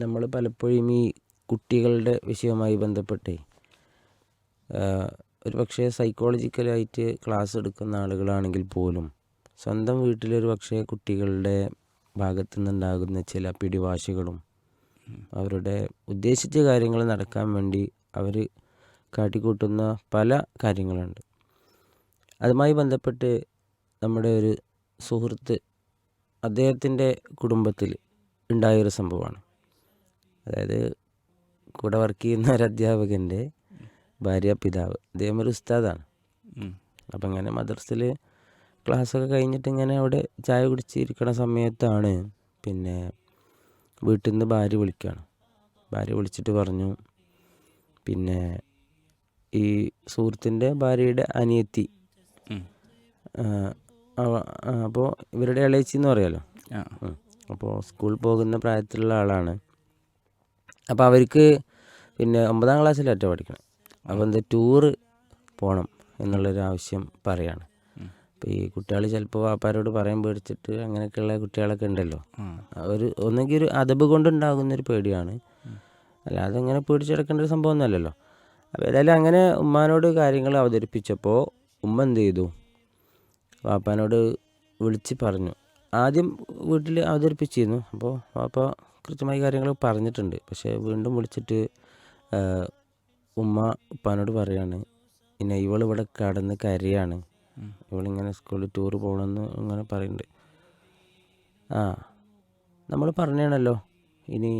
നമ്മൾ പലപ്പോഴും ഈ കുട്ടികളുടെ വിഷയവുമായി ബന്ധപ്പെട്ടേ ഒരു പക്ഷേ സൈക്കോളജിക്കലായിട്ട് ക്ലാസ് എടുക്കുന്ന ആളുകളാണെങ്കിൽ പോലും സ്വന്തം വീട്ടിലൊരു പക്ഷേ കുട്ടികളുടെ ഭാഗത്തു നിന്നുണ്ടാകുന്ന ചില പിടിവാശികളും അവരുടെ ഉദ്ദേശിച്ച കാര്യങ്ങൾ നടക്കാൻ വേണ്ടി അവർ കാട്ടിക്കൂട്ടുന്ന പല കാര്യങ്ങളുണ്ട്. അതുമായി ബന്ധപ്പെട്ട് നമ്മുടെ ഒരു സുഹൃത്ത് അദ്ദേഹത്തിന്റെ കുടുംബത്തിൽ ഉണ്ടായൊരു സംഭവമാണ്. അതായത് കൂടെ വർക്ക് ചെയ്യുന്ന ഒരു അധ്യാപകന്റെ ഭാര്യ പിതാവ്. അദ്ദേഹം ഒരു ഉസ്താദാണ്. അപ്പം ഇങ്ങനെ മദർസിൽ ക്ലാസ്സൊക്കെ കഴിഞ്ഞിട്ട് ഇങ്ങനെ അവിടെ ചായ കുടിച്ചിരിക്കണ സമയത്താണ് പിന്നെ വീട്ടിൽ നിന്ന് ഭാര്യ വിളിക്കുകയാണ് ഭാര്യ വിളിച്ചിട്ട് പറഞ്ഞു പിന്നെ ഈ സുഹൃത്തിന്റെ ഭാര്യയുടെ അനിയത്തി അപ്പോൾ ഇവരുടെ ഇളയച്ചി എന്ന് പറയാലോ അപ്പോൾ സ്കൂളിൽ പോകുന്ന പ്രായത്തിലുള്ള ആളാണ്. അപ്പോൾ അവർക്ക് പിന്നെ ഒമ്പതാം ക്ലാസ്സിലായിട്ട് പഠിക്കണം. അപ്പോൾ എന്താ ടൂറ് പോകണം എന്നുള്ളൊരു ആവശ്യം പറയാണ്. അപ്പോൾ ഈ കുട്ടികൾ ചിലപ്പോൾ വാപ്പാരോട് പറയാൻ പേടിച്ചിട്ട് അങ്ങനെയൊക്കെയുള്ള കുട്ടികളൊക്കെ ഉണ്ടല്ലോ. ഒരു ഒന്നെങ്കിൽ ഒരു അതബ് കൊണ്ടുണ്ടാകുന്നൊരു പേടിയാണ്. അല്ലാതെ അങ്ങനെ പേടിച്ചെടുക്കേണ്ട ഒരു സംഭവം ഒന്നുമല്ലല്ലോ അപ്പോൾ ഏതായാലും അങ്ങനെ ഉമ്മാനോട് കാര്യങ്ങൾ അവതരിപ്പിച്ചപ്പോൾ ഉമ്മ എന്ത് ചെയ്തു? വാപ്പാനോട് വിളിച്ച് പറഞ്ഞു. ആദ്യം വീട്ടിൽ അവതരിപ്പിച്ചിരുന്നു. അപ്പോൾ അപ്പോൾ കൃത്യമായ കാര്യങ്ങൾ പറഞ്ഞിട്ടുണ്ട്. പക്ഷേ വീണ്ടും വിളിച്ചിട്ട് ഉമ്മ ഉപ്പാനോട് പറയാണ് പിന്നെ ഇവൾ ഇവിടെ കടന്ന് കരയാണ്. ഇവളിങ്ങനെ സ്കൂളിൽ ടൂർ പോകണമെന്ന് ഇങ്ങനെ പറയുന്നുണ്ട് ആ നമ്മൾ പറഞ്ഞാണല്ലോ ഇനി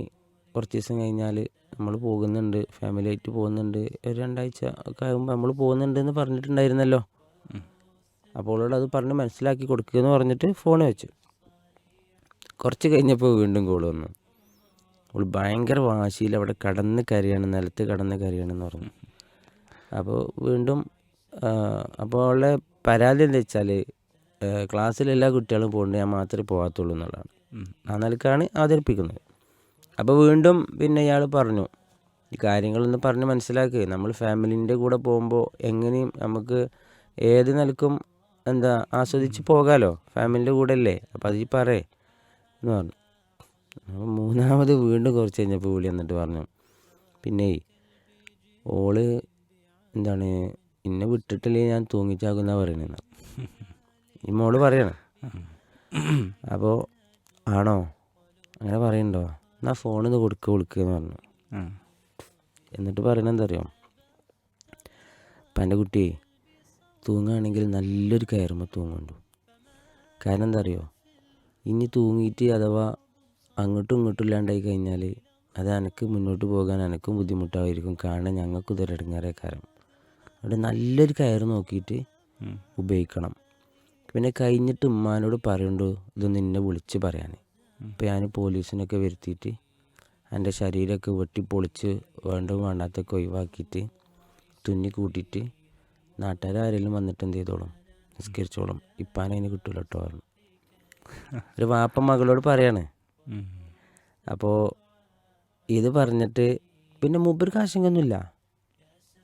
കുറച്ച് ദിവസം കഴിഞ്ഞാൽ നമ്മൾ പോകുന്നുണ്ട് ഫാമിലി ആയിട്ട് പോകുന്നുണ്ട്. ഒരു രണ്ടാഴ്ച ഒക്കെ ആകുമ്പോൾ നമ്മൾ പോകുന്നുണ്ട് എന്ന് പറഞ്ഞിട്ടുണ്ടായിരുന്നല്ലോ. അപ്പോൾ അവളോട് അത് പറഞ്ഞ് മനസ്സിലാക്കി കൊടുക്കുക എന്ന് പറഞ്ഞിട്ട് ഫോൺ വെച്ചു. കുറച്ച് കഴിഞ്ഞപ്പോൾ വീണ്ടും കോൾ വന്നു. അവൾ ഭയങ്കര വാശിയിൽ അവിടെ കടന്ന് കരയാണ് നിലത്ത് കടന്ന് കരയാണെന്ന് പറഞ്ഞു. അപ്പോൾ വീണ്ടും അപ്പോൾ അവളുടെ പരാതി എന്താ വെച്ചാൽ ക്ലാസ്സിലെല്ലാ കുട്ടികളും പോകുന്നുണ്ട് ഞാൻ മാത്രമേ പോകാത്തുള്ളൂ എന്നുള്ളതാണ്. ആ നിലക്കാണ് അവതരിപ്പിക്കുന്നത്. അപ്പോൾ വീണ്ടും പിന്നെ ഇയാൾ പറഞ്ഞു ഈ കാര്യങ്ങളൊന്ന് പറഞ്ഞ് മനസ്സിലാക്കുക നമ്മൾ ഫാമിലിന്റെ കൂടെ പോകുമ്പോൾ എങ്ങനെയും നമുക്ക് ഏത് നിലക്കും എന്താ ആസ്വദിച്ച് പോകാമല്ലോ ഫാമിലിന്റെ കൂടെ അല്ലേ? അപ്പോൾ അത് ഈ പറയേ. എന്ന് പറഞ്ഞു. അപ്പോൾ മൂന്നാമത് വീണ്ടും കുറച്ച് കഴിഞ്ഞപ്പോൾ വിളി എന്നിട്ട് പറഞ്ഞു പിന്നെ ഓൾ എന്താണ് എന്നെ വിട്ടിട്ടില്ലേ ഞാൻ തൂങ്ങിച്ചാക്കുന്ന പറയണെന്ന്. ഈ മോൾ പറയണം. അപ്പോൾ ആണോ? അങ്ങനെ പറയണ്ടോ? എന്നാ ഫോണിന്ന് കൊടുക്ക കൊടുക്കുക എന്ന് പറഞ്ഞു. എന്നിട്ട് പറയണത് എന്താ അറിയോ? അപ്പം എന്റെ കുട്ടി തൂങ്ങുകയാണെങ്കിൽ നല്ലൊരു കയറുമ്പോൾ തൂങ്ങുണ്ടു കാരണം എന്താ അറിയോ? ഇനി തൂങ്ങിയിട്ട് അഥവാ അങ്ങോട്ടും ഇങ്ങോട്ടും ഇല്ലാണ്ടായി കഴിഞ്ഞാൽ അത് എനിക്ക് മുന്നോട്ട് പോകാൻ എനിക്കും ബുദ്ധിമുട്ടായിരിക്കും. കാരണം ഞങ്ങൾക്ക് ഇതൊരു ഇടങ്ങേറേ കാരം അവിടെ നല്ലൊരു കയർ നോക്കിയിട്ട് ഉപയോഗിക്കണം. പിന്നെ കഴിഞ്ഞിട്ട് ഉമ്മാനോട് പറയണ്ടു? ഇത് നിന്നെ വിളിച്ച് പറയാൻ ഇപ്പം ഞാൻ പോലീസിനൊക്കെ വരുത്തിയിട്ട് എന്റെ ശരീരമൊക്കെ വെട്ടി പൊളിച്ച് വേണ്ട വേണ്ടാത്തൊക്കെ ഒഴിവാക്കിയിട്ട് തുന്നി കൂട്ടിയിട്ട് നാട്ടുകാരെങ്കിലും വന്നിട്ട് എന്ത് ചെയ്തോളും നിസ്കരിച്ചോളും. ഇപ്പാനതിന് കിട്ടൂല കേട്ടോ പറഞ്ഞു. ഒരു വാപ്പ മകളോട് പറയാണ്. അപ്പോൾ ഇത് പറഞ്ഞിട്ട് പിന്നെ മൂപ്പർക്ക് ആശങ്കയൊന്നുമില്ല.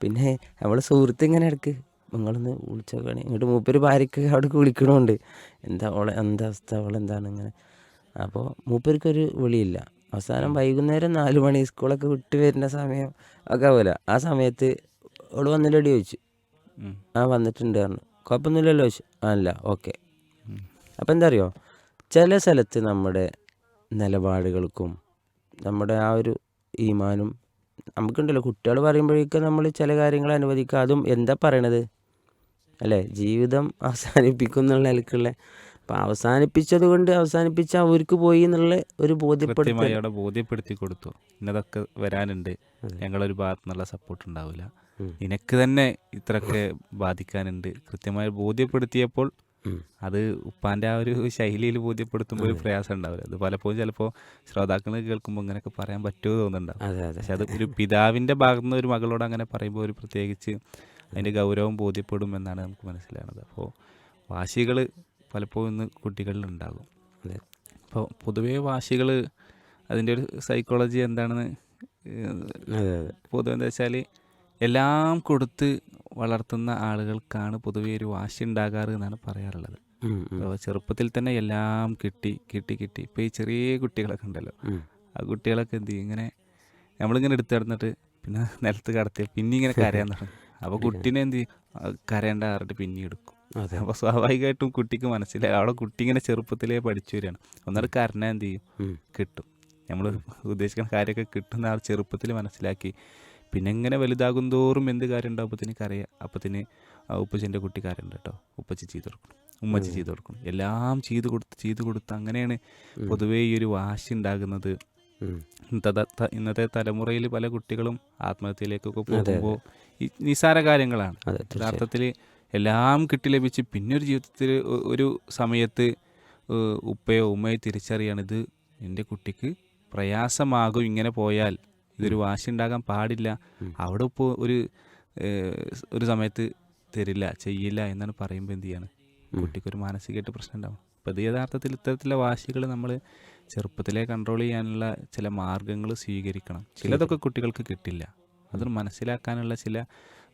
പിന്നെ അവളെ സുഹൃത്ത് ഇങ്ങനെ ഇടയ്ക്ക് നിങ്ങളൊന്ന് വിളിച്ചോക്കണേ ഇങ്ങോട്ട് മൂപ്പര് ഭാര്യയ്ക്ക് അവിടെ വിളിക്കണമുണ്ട് എന്താ അവളെ എന്താ അവസ്ഥ അവളെന്താണ് ഇങ്ങനെ. അപ്പോൾ മൂപ്പർക്കൊരു വിളിയില്ല. അവസാനം വൈകുന്നേരം നാല് മണി സ്കൂളൊക്കെ വിട്ട് വരുന്ന സമയം ഒക്കെ ആവില്ല ആ സമയത്ത് അവൾ വന്നില്ലടി ചോദിച്ചു. ആ വന്നിട്ടുണ്ട് പറഞ്ഞു. കുഴപ്പമൊന്നുമില്ലല്ലോ ചോദിച്ചു. ആ അല്ല ഓക്കെ. അപ്പോൾ അപ്പം എന്താ അറിയോ? ചില സ്ഥലത്ത് നമ്മുടെ നിലപാടുകൾക്കും നമ്മുടെ ആ ഒരു ഈമാനും നമുക്കുണ്ടല്ലോ. കുട്ടികൾ പറയുമ്പോഴേക്കും നമ്മൾ ചില കാര്യങ്ങൾ അനുവദിക്കുക. അതും എന്താ പറയണത്? അല്ലേ? ജീവിതം അവസാനിപ്പിക്കും എന്നുള്ള നിലക്കുള്ള അപ്പം അവസാനിപ്പിച്ചത് കൊണ്ട് അവസാനിപ്പിച്ച അവർക്ക് പോയി എന്നുള്ള ഒരു ബോധ്യപ്പെടുത്തി അവിടെ ബോധ്യപ്പെടുത്തി കൊടുത്തു. ഇന്നതൊക്കെ വരാനുണ്ട്. ഞങ്ങളൊരു ഭാഗത്തു നിന്നുള്ള സപ്പോർട്ട് ഉണ്ടാവില്ല. നിനക്ക് തന്നെ ഇത്രയൊക്കെ ബാധിക്കാനുണ്ട്. കൃത്യമായി ബോധ്യപ്പെടുത്തിയപ്പോൾ. അത് ഉപ്പാന്റെ ആ ഒരു ശൈലിയിൽ ബോധ്യപ്പെടുത്തുമ്പോൾ ഒരു പ്രയാസം ഉണ്ടാവില്ല അത് പലപ്പോഴും ചിലപ്പോൾ ശ്രോതാക്കൾ കേൾക്കുമ്പോൾ ഇങ്ങനെയൊക്കെ പറയാൻ പറ്റുമോ തോന്നുന്നുണ്ടാവും. പക്ഷെ അത് ഒരു പിതാവിന്റെ ഭാഗത്തുനിന്ന് ഒരു മകളോട് അങ്ങനെ പറയുമ്പോൾ ഒരു പ്രത്യേകിച്ച് അതിന്റെ ഗൗരവം ബോധ്യപ്പെടും എന്നാണ് നമുക്ക് മനസ്സിലാകുന്നത് അപ്പോൾ വാശികൾ പലപ്പോഴും ഇന്ന് കുട്ടികളിൽ ഉണ്ടാകും അപ്പോൾ പൊതുവേ വാശികൾ അതിന്റെ ഒരു സൈക്കോളജി എന്താണെന്ന് പൊതുവെന്താ പൊതുവെ എന്താ വെച്ചാൽ എല്ലാം കൊടുത്ത് വളർത്തുന്ന ആളുകൾക്കാണ് പൊതുവെ ഒരു വാശി ഉണ്ടാകാറ് എന്നാണ് പറയാറുള്ളത്. ചെറുപ്പത്തിൽ തന്നെ എല്ലാം കിട്ടി കിട്ടി കിട്ടി. ഇപ്പം ഈ ചെറിയ കുട്ടികളൊക്കെ ഉണ്ടല്ലോ. ആ കുട്ടികളൊക്കെ എന്ത് ചെയ്യും? ഇങ്ങനെ നമ്മളിങ്ങനെ എടുത്തു കിടന്നിട്ട് പിന്നെ നിലത്ത് കടത്തി പിന്നെ ഇങ്ങനെ കരയാൻ തുടങ്ങി. അപ്പോൾ കുട്ടീനെ എന്ത് ചെയ്യും? കരയേണ്ട ആറിട്ട് പിന്നെ എടുക്കും. അതെ. അപ്പോൾ സ്വാഭാവികമായിട്ടും കുട്ടിക്ക് മനസ്സിലായി. അവിടെ കുട്ടി ഇങ്ങനെ ചെറുപ്പത്തിലേ പഠിച്ചു വരികയാണ്. ഒന്നാമത് കരഞ്ഞാൽ എന്ത് ചെയ്യും? കിട്ടും. നമ്മൾ ഉദ്ദേശിക്കുന്ന കാര്യമൊക്കെ കിട്ടുന്ന ആ ചെറുപ്പത്തിൽ മനസ്സിലാക്കി പിന്നെ എങ്ങനെ വലുതാകും തോറും എന്ത് കാര്യം. ഉണ്ടാവും അപ്പത്തിന് കരയാം അപ്പത്തിന് ഉപ്പച്ചന്റെ കുട്ടി കാര്യമുണ്ട് കേട്ടോ. ഉപ്പച്ചി ചെയ്ത് കൊടുക്കണം ഉമ്മച്ചി ചെയ്ത് കൊടുക്കണം എല്ലാം ചെയ്ത് കൊടുത്ത് ചെയ്ത് കൊടുത്ത് അങ്ങനെയാണ് പൊതുവേ ഈ ഒരു വാശി ഉണ്ടാകുന്നത്. ഇന്നത്തെ തലമുറയിൽ പല കുട്ടികളും ആത്മഹത്യയിലേക്കൊക്കെ പോകുമ്പോൾ ഈ നിസാര കാര്യങ്ങളാണ്. യഥാർത്ഥത്തിൽ എല്ലാം കിട്ടി ലഭിച്ച് പിന്നെ ഒരു ജീവിതത്തിൽ ഒരു സമയത്ത് ഉപ്പയോ ഉമ്മയോ തിരിച്ചറിയാണ് ഇത്. എന്റെ കുട്ടിക്ക് പ്രയാസമാകും ഇങ്ങനെ പോയാൽ. ഇതൊരു വാശി ഉണ്ടാകാൻ പാടില്ല. അവിടെ ഇപ്പോൾ ഒരു ഒരു സമയത്ത് തരില്ല ചെയ്യില്ല എന്നാണ് പറയുമ്പോൾ എന്ത് ചെയ്യാണ്? കുട്ടിക്കൊരു മാനസികമായിട്ട് പ്രശ്നം ഉണ്ടാവും അപ്പോൾ ഇത് യഥാർത്ഥത്തിൽ ഇത്തരത്തിലുള്ള വാശികൾ നമ്മൾ ചെറുപ്പത്തിലെ കൺട്രോൾ ചെയ്യാനുള്ള ചില മാർഗങ്ങൾ സ്വീകരിക്കണം. ചിലതൊക്കെ കുട്ടികൾക്ക് കിട്ടില്ല. അത് മനസ്സിലാക്കാനുള്ള ചില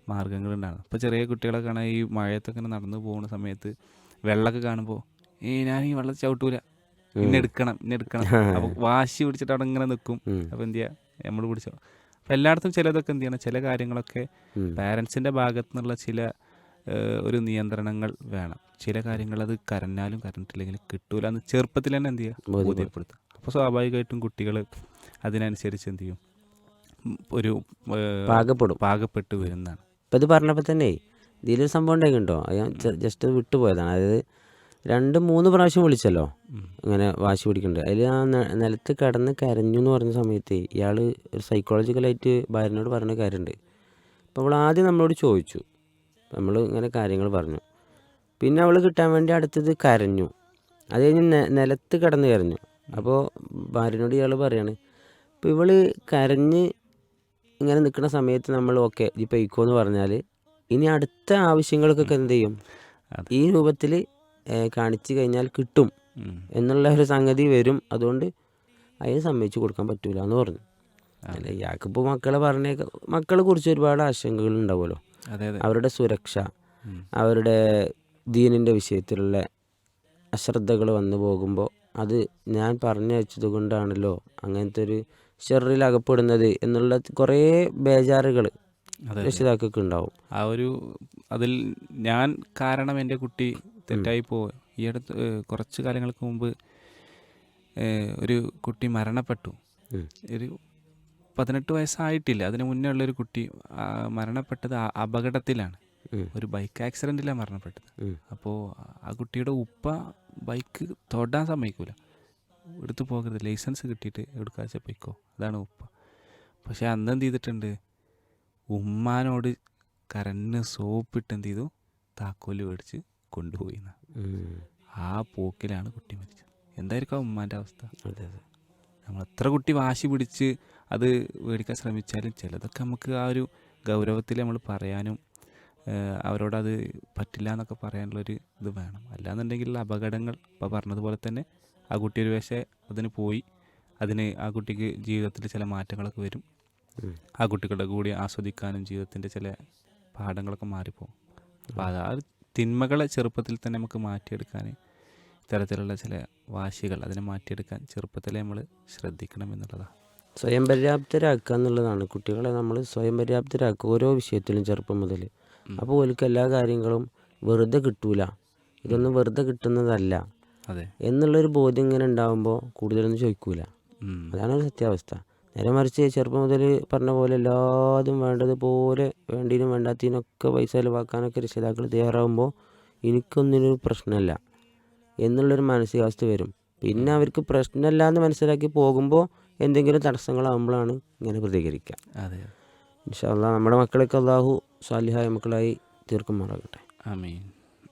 മാർഗങ്ങളുണ്ടാണ് ഇപ്പോൾ ചെറിയ കുട്ടികളൊക്കെ ആണെങ്കിൽ ഈ മഴയത്തൊക്കെ നടന്നു പോകുന്ന സമയത്ത് വെള്ളമൊക്കെ കാണുമ്പോൾ ഏ ഞാൻ ഈ വെള്ളം ചവിട്ടൂല ഇന്നെടുക്കണം ഇന്നെടുക്കണം. ഇന്നെ അപ്പോൾ വാശി പിടിച്ചിട്ട് അവിടെ ഇങ്ങനെ നിൽക്കും. അപ്പോൾ എന്ത് ചെയ്യുക നമ്മൾ പിടിച്ചോ അപ്പം എല്ലായിടത്തും ചിലതൊക്കെ എന്ത് ചെയ്യണം? ചില കാര്യങ്ങളൊക്കെ. പാരൻസിന്റെ ഭാഗത്തു നിന്നുള്ള ചില ഒരു നിയന്ത്രണങ്ങൾ വേണം. ചില കാര്യങ്ങൾ അത് കരഞ്ഞാലും കരഞ്ഞിട്ടില്ലെങ്കിൽ കിട്ടൂല എന്ന് ചെറുപ്പത്തിൽ തന്നെ എന്ത് ചെയ്യുക ബോധ്യപ്പെടുത്തും. ബോധ്യപ്പെടുത്തുക. അപ്പോൾ സ്വാഭാവികമായിട്ടും കുട്ടികൾ അതിനനുസരിച്ച് എന്ത് ചെയ്യും? ഒരു പാകപ്പെടും. പാകപ്പെട്ട് വരുന്നതാണ്. ഇപ്പം ഇത് പറഞ്ഞപ്പോൾ തന്നെ ഇതിലൊരു സംഭവം ഉണ്ടായിട്ടോ ഞാൻ ജസ്റ്റ് വിട്ടുപോയതാണ്. അതായത് രണ്ട് മൂന്ന് പ്രാവശ്യം വിളിച്ചല്ലോ. അങ്ങനെ ഇങ്ങനെ വാശി പിടിക്കുന്നുണ്ട് അതിൽ ആ നിലത്ത് കിടന്ന് കരഞ്ഞു എന്ന് പറഞ്ഞ സമയത്ത് ഇയാൾ ഒരു സൈക്കോളജിക്കലായിട്ട് ഭാര്യനോട് പറഞ്ഞ കാര്യമുണ്ട് അപ്പോൾ അവൾ ആദ്യം നമ്മളോട് ചോദിച്ചു. നമ്മൾ ഇങ്ങനെ കാര്യങ്ങൾ പറഞ്ഞു. പിന്നെ അവൾ കിട്ടാൻ വേണ്ടി അടുത്തത് കരഞ്ഞു. അത് കഴിഞ്ഞ് നിലത്ത് കിടന്ന് കരഞ്ഞു. അപ്പോൾ ഭാര്യനോട് ഇയാൾ പറയാണ് ഇപ്പോൾ ഇവൾ കരഞ്ഞ് ഇങ്ങനെ നിൽക്കുന്ന സമയത്ത് നമ്മൾ ഓക്കെ ഇപ്പോൾ ഇക്കോ എന്ന് പറഞ്ഞാൽ ഇനി അടുത്ത ആവശ്യങ്ങൾക്കൊക്കെ എന്ത് ചെയ്യും? ഈ രൂപത്തിൽ കാണിച്ചു കഴിഞ്ഞാൽ കിട്ടും എന്നുള്ള ഒരു സംഗതി വരും. അതുകൊണ്ട് അതിന് സമ്മതിച്ചു കൊടുക്കാൻ പറ്റൂല എന്ന് പറഞ്ഞു. അല്ല ഇയാൾക്കിപ്പോൾ മക്കളെ പറഞ്ഞേക്ക മക്കളെ കുറിച്ച് ഒരുപാട് ആശങ്കകൾ ഉണ്ടാവുമല്ലോ. അവരുടെ സുരക്ഷ അവരുടെ ദീനിന്റെ വിഷയത്തിലുള്ള അശ്രദ്ധകൾ വന്നു പോകുമ്പോൾ അത് ഞാൻ പറഞ്ഞു വെച്ചത് കൊണ്ടാണല്ലോ അങ്ങനത്തെ ഒരു ഷെറിൽ അകപ്പെടുന്നത് എന്നുള്ള കുറേ ബേജാറുകൾ. രക്ഷിതാക്കൾക്ക് ഉണ്ടാവും. ആ ഒരു അതിൽ ഞാൻ കാരണം എന്റെ കുട്ടി തെറ്റായി പോവുക. ഈ അടുത്ത് കുറച്ച് കാലങ്ങൾക്ക് മുമ്പ് ഒരു കുട്ടി മരണപ്പെട്ടു. ഒരു പതിനെട്ട് വയസ്സായിട്ടില്ല. അതിന് മുന്നേ ഉള്ളൊരു കുട്ടി മരണപ്പെട്ടത് അപകടത്തിലാണ്. ഒരു ബൈക്ക് ആക്സിഡന്റിലാണ് മരണപ്പെട്ടത്. അപ്പോൾ ആ കുട്ടിയുടെ ഉപ്പ ബൈക്ക് തൊടാൻ സമ്മതിക്കൂല. എടുത്തു പോകരുത്. ലൈസൻസ് കിട്ടിയിട്ട് എടുക്കാച്ച പോയിക്കോ. അതാണ് ഉപ്പ. പക്ഷെ അന്ന് എന്ത് ചെയ്തിട്ടുണ്ട്? ഉമ്മാനോട് കരന്ന് സോപ്പിട്ട് എന്ത് ചെയ്തു? താക്കോൽ മേടിച്ച് കൊണ്ടുപോയി. ആ പോക്കിലാണ് കുട്ടി മരിച്ചത്. എന്തായിരിക്കും ആ ഉമ്മാന്റെ അവസ്ഥ? നമ്മൾ എത്ര കുട്ടി വാശി പിടിച്ച് അത് മേടിക്കാൻ ശ്രമിച്ചാലും ചിലതൊക്കെ നമുക്ക് ആ ഒരു ഗൗരവത്തിൽ നമ്മൾ പറയാനും അവരോടത് പറ്റില്ല എന്നൊക്കെ പറയാനുള്ളൊരു ഇത് വേണം. അല്ലാന്നുണ്ടെങ്കിൽ അപകടങ്ങൾ ഇപ്പോൾ പറഞ്ഞതുപോലെ തന്നെ ആ കുട്ടി ഒരു പക്ഷേ അതിന് പോയി അതിന് ആ കുട്ടിക്ക് ജീവിതത്തിൽ ചില മാറ്റങ്ങളൊക്കെ വരും. ആ കുട്ടികളുടെ കൂടി ആസ്വദിക്കാനും ജീവിതത്തിന്റെ ചില പാഠങ്ങളൊക്കെ മാറിപ്പോകും. അപ്പോൾ അത് ആ തിന്മകളെ ചെറുപ്പത്തിൽ തന്നെ നമുക്ക് മാറ്റിയെടുക്കാൻ ഇത്തരത്തിലുള്ള ചില വാശികൾ അതിനെ മാറ്റിയെടുക്കാൻ ചെറുപ്പത്തിലെ നമ്മൾ ശ്രദ്ധിക്കണം എന്നുള്ളതാണ് സ്വയം പര്യാപ്തരാക്കുക എന്നുള്ളതാണ്. കുട്ടികളെ നമ്മൾ സ്വയം പര്യാപ്തരാക്കുക ഓരോ വിഷയത്തിലും ചെറുപ്പം മുതൽ. അപ്പോൾ ഓൽക്ക് എല്ലാ കാര്യങ്ങളും വെറുതെ കിട്ടൂല. ഇതൊന്നും വെറുതെ കിട്ടുന്നതല്ല. അതെ. എന്നുള്ളൊരു ബോധ്യം ഇങ്ങനെ ഉണ്ടാകുമ്പോൾ കൂടുതലൊന്നും ചോദിക്കൂല. അതാണ് ഒരു സത്യാവസ്ഥ. നേരെ മറിച്ച് ചെറുപ്പം മുതൽ പറഞ്ഞ പോലെ എല്ലാതും വേണ്ടതുപോലെ വേണ്ടിയും വേണ്ടാത്തതിനൊക്കെ പൈസ ചിലവാക്കാനൊക്കെ രക്ഷിതാക്കൾ തയ്യാറാകുമ്പോൾ എനിക്കൊന്നിനൊരു പ്രശ്നമല്ല എന്നുള്ളൊരു മാനസികാവസ്ഥ വരും. പിന്നെ അവർക്ക് പ്രശ്നമല്ല എന്ന് മനസ്സിലാക്കി പോകുമ്പോൾ എന്തെങ്കിലും തടസ്സങ്ങളാകുമ്പോഴാണ് ഇങ്ങനെ പ്രതികരിക്കുക അതെ. ഇൻഷാ അള്ളാഹ് നമ്മുടെ മക്കളൊക്കെ അള്ളാഹു സാലിഹായ മക്കളായി തീർക്കുമാറാകട്ടെ ആമീൻ.